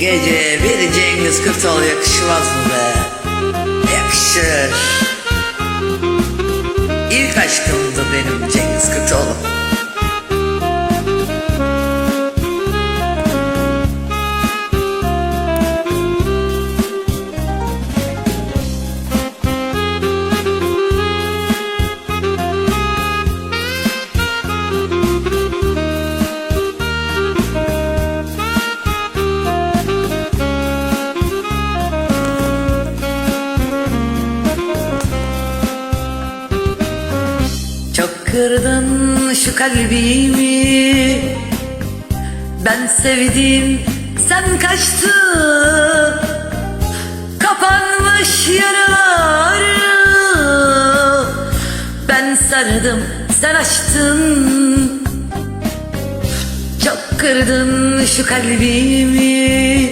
gece bir Cengiz Kurtoğlu yakışmaz mı be? Yakışır. İlk aşkımdı benim Cengiz Kurtoğlu. Kırdın şu kalbimi. Ben sevdim sen kaçtın Kapanmış yaralar Ben sardım sen açtın. Çok kırdın şu kalbimi.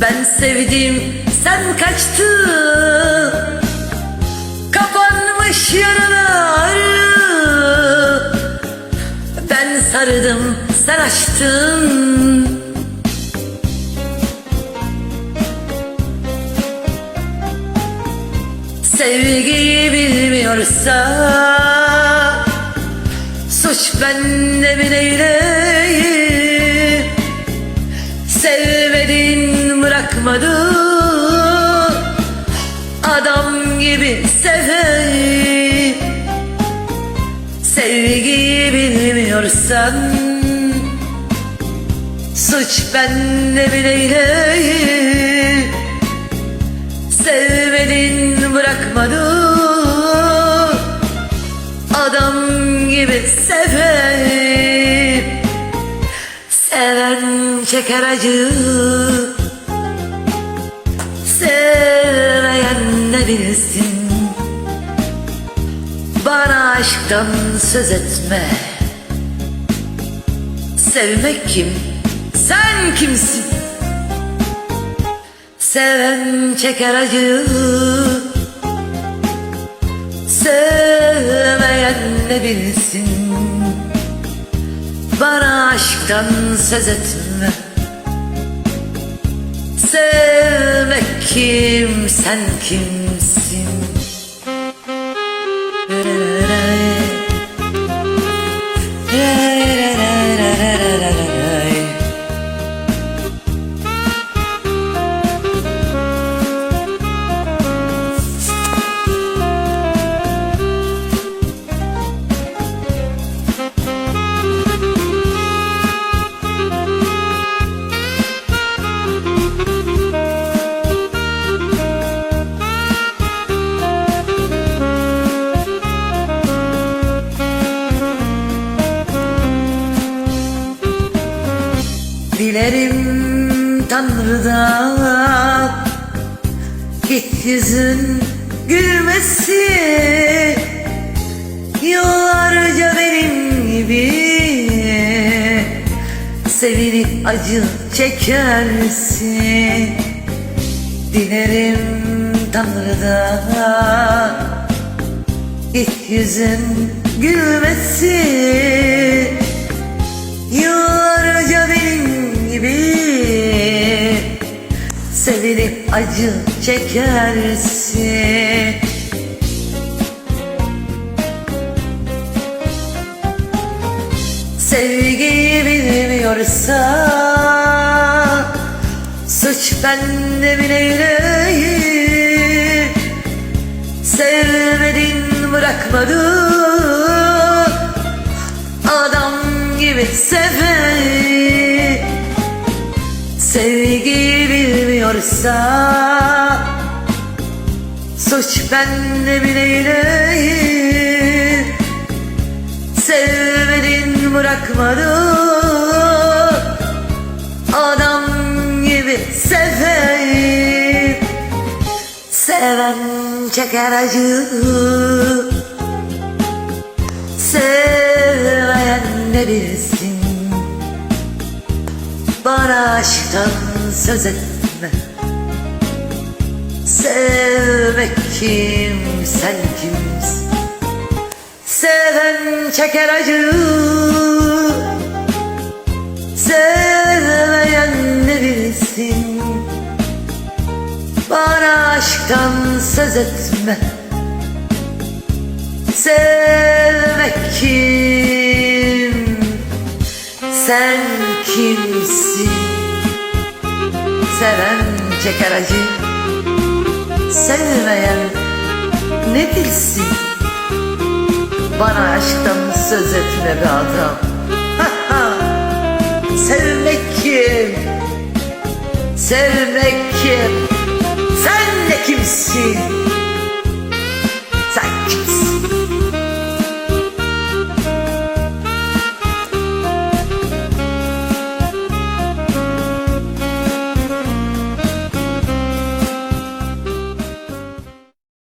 Ben sevdim sen kaçtın Kapanmış yaralar Sardım sen açtın. Sevgiyi bilmiyorsa Suç bende mi neyleyim Sevmedin bırakmadın. Adam gibi seveyim Sevgiyi bilmiyorsan Suç bende mi neyleyim Sevmedin bırakmadın. Adam gibi seveyim. Seven çeker acı. Sevmeyen ne bilsin Bana aşktan söz etme Sevmek kim? Sen kimsin? Seven çeker acı Sevmeyen ne bilsin Bana aşktan söz etme Sevmek kim sen kimsin Dilerim Tanrı'dan Git yüzün gülmesin Yıllarca benim gibi Sevinip acı çekersin. Dilerim Tanrı'dan Git yüzün gülmesin acı çekersin Sevgiyi bilmiyorsa Suç bende mi neyleyim Sevmedin bırakmadın. Adam gibi sevmeyi Sevgiyi bilmiyorsa Suç bende mi neyleyim Sevmedin bırakmadın Adam gibi seveyim. Seven çeker acı. Sevmeyen ne bilsin. Bana aşktan söz sevme Sevmek kim sen kimsin Seven çeker acı. Sevmeyen ne bilsin? Bana aşktan söz etme. Sevmek kim? Sen kimsin? Seven çeker acı Sevmeyen ne bilsin? Bana aşktan söz etme be adam Sevmek kim? Sevmek kim? Sen de kimsin?